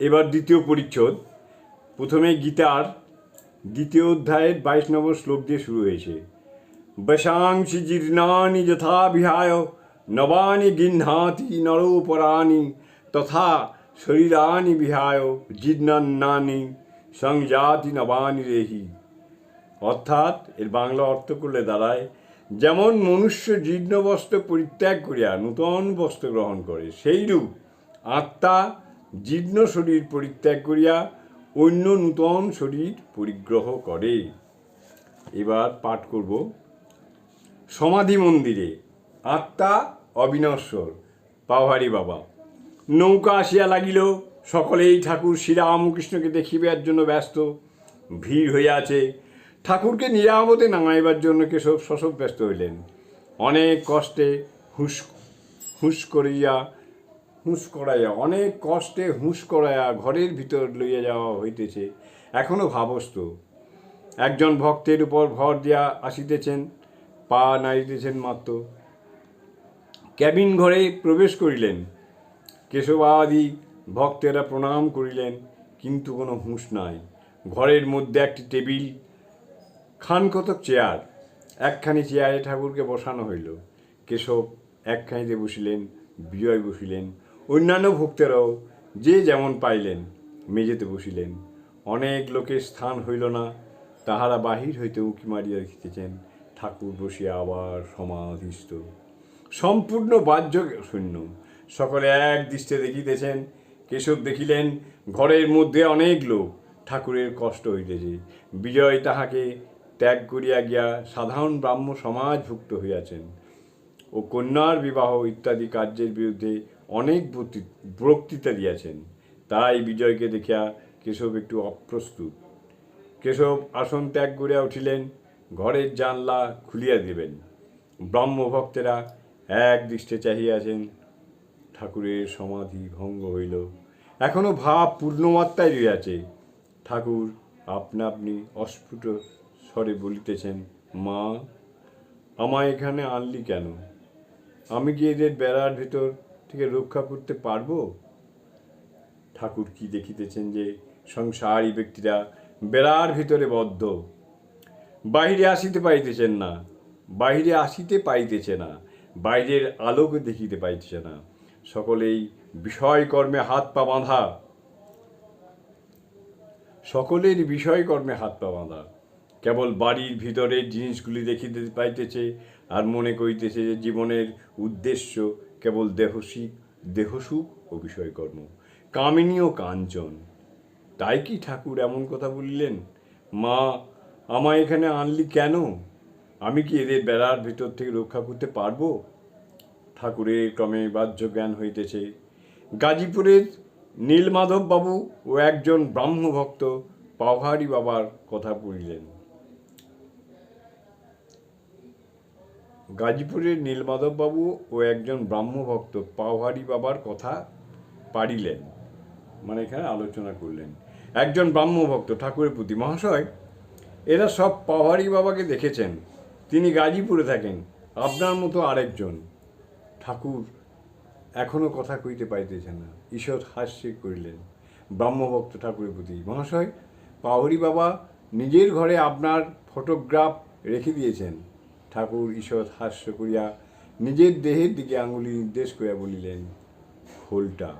এবার দ্বিতীয় পরিচ্ছদ। প্রথমে গীতার দ্বিতীয় অধ্যায়ের বাইশ নম্বর শ্লোক দিয়ে শুরু হয়েছে। বশাংশি জীর্ণানি যথা বিহায় নবানি গিহ্নাতি নরোপরাণি, তথা শরীরানি বিহায়, জীর্ণান্নানি সংজাতি নবানি রেহি। অর্থাৎ এর বাংলা অর্থ করলে দাঁড়ায়, যেমন মনুষ্য জীর্ণ বস্ত্র পরিত্যাগ করিয়া নূতন বস্ত্র গ্রহণ করে, সেইরূপ আত্মা জীর্ণ শরীর পরিত্যাগ করিয়া অন্য নূতন শরীর পরিগ্রহ করে। এবার পাঠ করব। সমাধি মন্দিরে আত্মা অবিনশ্বর। পাওহারি বাবা, নৌকা আসিয়া লাগিল। সকলেই ঠাকুর শ্রীরামকৃষ্ণকে দেখিবার জন্য ব্যস্ত। ভিড় হইয়াছে। ঠাকুরকে নিরাপদে নামাইবার জন্য কেশব শশব ব্যস্ত হইলেন। অনেক কষ্টে হুস হুঁস করিয়া হুঁস করাইয়া, অনেক কষ্টে হুঁস করাইয়া ঘরের ভিতর লইয়া যাওয়া হইতেছে। এখনও ভাবস্ত, একজন ভক্তের উপর ভর দিয়া আসিতেছেন, পা নাড়িতেছেন মাত্র। ক্যাবিন ঘরে প্রবেশ করিলেন। কেশবাদি ভক্তেরা প্রণাম করিলেন, কিন্তু কোনো হুঁশ নাই। ঘরের মধ্যে একটি টেবিল, খান কতক চেয়ার, একখানি চেয়ারে ঠাকুরকে বসানো হইল। কেশব একখানিতে বসিলেন, বিজয় বসিলেন অন্যান্য ভক্তেরাও যে যেমন পাইলেন, মেঝেতে বসিলেন। অনেক লোকের স্থান হইল না, তাহারা বাহির হইতে উঁকি মারিয়া দেখিতেছেন, ঠাকুর বসিয়া আবার সমাধিস্থ। সম্পূর্ণ বাহ্য শূন্য। সকলে এক দৃষ্টে দেখিতেছেন, কেশব দেখিলেন, ঘরের মধ্যে অনেক লোক, ঠাকুরের কষ্ট হইতেছে। বিজয় তাহাকে ত্যাগ করিয়া গিয়া সাধারণ ব্রাহ্ম সমাজভুক্ত হইয়াছেন। ও কন্যার বিবাহ ইত্যাদি কার্যের বিরুদ্ধে অনেক বক্তৃ- বক্তৃতা দিয়াছেন। তাই বিজয়কে দেখিয়া কেশব একটু অপ্রস্তুত। কেশব আসন ত্যাগ করিয়া উঠিলেন, ঘরের জানলা খুলিয়া দিবেন। ব্রহ্মভক্তেরা এক দৃষ্টে চাহিয়াছেন, ঠাকুরের সমাধি ভঙ্গ হইল। এখনও ভাব পূর্ণমাত্রায় রইয়াছে ঠাকুর আপনা আপনি অস্ফুট স্বরে বলিতেছেন, মা, আমায় এখানে আনলি কেন? আমি কি এদের বেড়ার ভেতর থেকে রক্ষা করতে পারব? ঠাকুর কি দেখিতেছেন যে সংসারী ব্যক্তিরা বেড়ার ভিতরে বদ্ধ? বাহিরে আসিতে পাইতেছেন না, বাহিরে আসিতে পাইতেছে না, বাইরের আলোক দেখিতে পাইতেছে না। সকলেই বিষয়কর্মে হাত পা বাঁধা। সকলের বিষয়কর্মে হাত পা বাঁধা। কেবল বাড়ির ভিতরের জিনিসগুলি দেখিতে পাইতেছে আর মনে করিতেছে যে জীবনের উদ্দেশ্য কেবল দেহসিক দেহসুখ ও বিষয়কর্ম। কামিনী ও কাঞ্চন, তাই কি ঠাকুর এমন কথা বলিলেন? মা, আমায় এখানে আনলি কেন? আমি কি এদের বেড়ার ভিতর থেকে রক্ষা করতে পারব? ঠাকুরের ক্রমে বাহ্য জ্ঞান হইতেছে। গাজীপুরের নীলমাধব বাবু ও একজন ব্রাহ্মভক্ত পাহাড়ি বাবার কথা পড়িলেন গাজীপুরের নীলমাধববাবু ও একজন ব্রাহ্মভক্ত পাহাড়ি বাবার কথা পারিলেন। মানে এখানে আলোচনা করলেন। একজন ব্রাহ্মভক্ত ঠাকুরের প্রতি মহাশয়, এরা সব পাহাড়ি বাবাকে দেখেছেন। তিনি গাজীপুরে থাকেন, আপনার মতো আরেকজন। ঠাকুর এখনও কথা কইতে পাইতেছেন না। ঈশ্বর হাস্য করিলেন। ব্রাহ্মভক্ত ঠাকুরের প্রতি মহাশয় পাহরি বাবা নিজের ঘরে আপনার ফটোগ্রাফ রেখে দিয়েছেন। ঠাকুর ঈশ্বর হাস্য করিয়া নিজের দেহের দিকে আঙুলি নির্দেশ করিয়া বলিলেন খোলটা